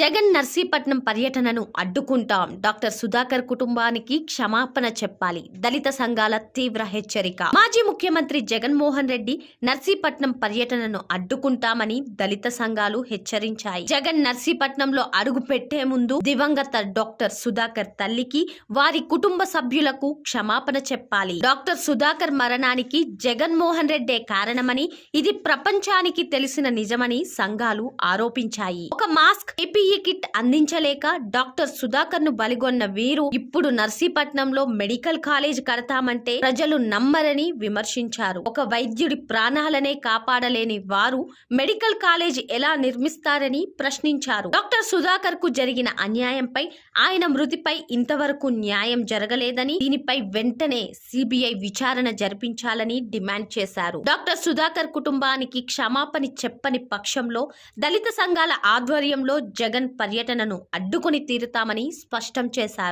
జగన్ నర్సీపట్నం పర్యటనను అడ్డుకుంటాం. డాక్టర్ సుధాకర్ కుటుంబానికి క్షమాపణ చెప్పాలి. దళిత సంఘాల తీవ్ర హెచ్చరిక. మాజీ ముఖ్యమంత్రి జగన్మోహన్ రెడ్డి నర్సీపట్నం పర్యటనను అడ్డుకుంటామని దళిత సంఘాలు హెచ్చరించాయి. జగన్ నర్సీపట్నంలో అడుగు పెట్టే ముందు దివంగత డాక్టర్ సుధాకర్ తల్లికి వారి కుటుంబ సభ్యులకు క్షమాపణ చెప్పాలి. డాక్టర్ సుధాకర్ మరణానికి జగన్మోహన్ రెడ్డే కారణమని ఇది ప్రపంచానికి తెలిసిన నిజమని సంఘాలు ఆరోపించాయి. ఒక మాస్క్ ఏపీఈ కిట్ అందించలేక డాక్టర్ సుధాకర్ను బలిగొన్న వీరు ఇప్పుడు నర్సీపట్నంలో మెడికల్ కాలేజ్ కడతామంటే ప్రజలు నమ్మరని విమర్శించారు. ఒక వైద్యుడి ప్రాణాలనే కాపాడలేని వారు మెడికల్ కాలేజ్ ఎలా నిర్మిస్తారని ప్రశ్నించారు. డాక్టర్ సుధాకర్కు జరిగిన అన్యాయంపై ఆయన మృతిపై ఇంతవరకు న్యాయం జరగలేదని దీనిపై వెంటనే సిబిఐ విచారణ జరిపించాలని డిమాండ్ చేశారు. డాక్టర్ సుధాకర్ కుటుంబానికి క్షమాపణ చెప్పని పక్షంలో దళిత సంఘాల ఆధ్వర్యంలో జగన్ పర్యటనను అడ్డుకుని తీరుతామని స్పష్టం చేశారు.